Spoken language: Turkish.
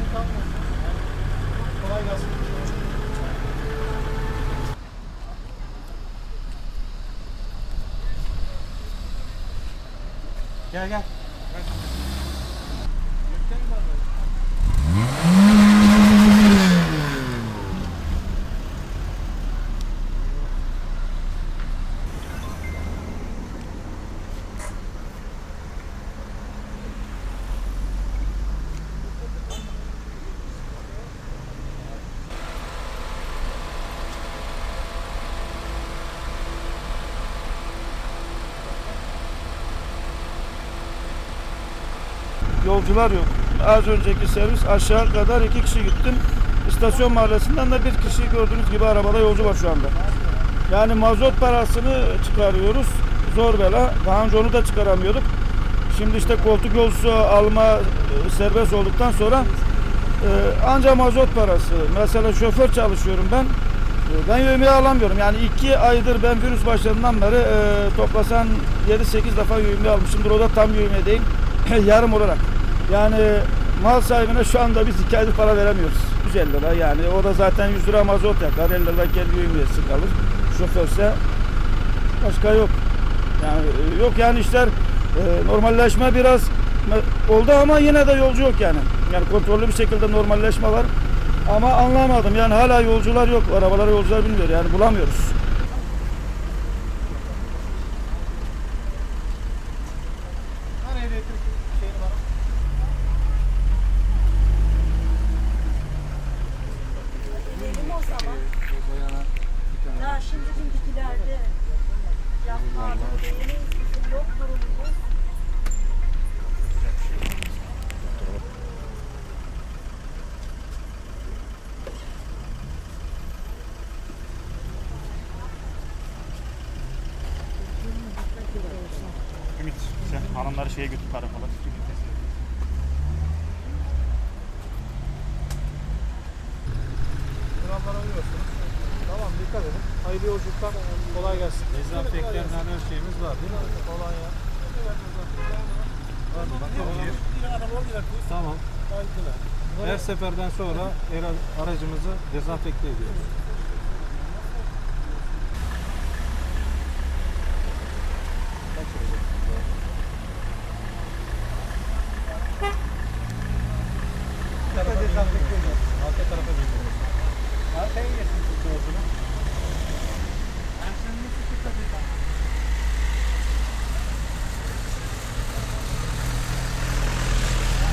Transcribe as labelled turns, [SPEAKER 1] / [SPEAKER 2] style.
[SPEAKER 1] eksik kalmasın. Kolay gelsin. Gel gel. Gel. Gökten mi var?
[SPEAKER 2] Yolcular yok. Az önceki servis aşağı kadar iki kişi gittim. İstasyon mahallesinden de bir kişi gördüğünüz gibi arabada yolcu var şu anda. Yani mazot parasını çıkarıyoruz. Zor bela. Daha önce onu da çıkaramıyorduk. Şimdi işte koltuk yolcusu alma e, serbest olduktan sonra e, anca mazot parası. Mesela şoför çalışıyorum ben. E, Ben yövmiye alamıyorum. Yani iki aydır ben virüs başladığından beri e, toplasan 7-8 defa yövmiye almışımdır. O da tam yövmiye değil. Yarım olarak. Yani mal sahibine şu anda biz iki para veremiyoruz. 150 lira yani. O da zaten 100 lira mazot yakar. 50 lira gel yövmiyesi kalır. Şoförse başka yok. Yani e, yok yani işler e, normalleşme biraz oldu ama yine de yolcu yok yani. Yani kontrollü bir şekilde normalleşme var. Ama anlamadım yani hala yolcular yok. Arabalara yolcular bilmiyor yani bulamıyoruz.
[SPEAKER 1] Hanımları şeye götür karakola.
[SPEAKER 3] Kurallara uyuyorsunuz. Tamam dikkat edin. Hayırlı yolculuklar. Kolay gelsin.
[SPEAKER 4] Dezenfektandan her şeyimiz var değil mi?
[SPEAKER 3] Kolay ya.
[SPEAKER 4] Var mı? Bakalım. Tamam. Her seferden sonra aracımızı dezenfekte ediyoruz. Arka tarafa geçiyoruz.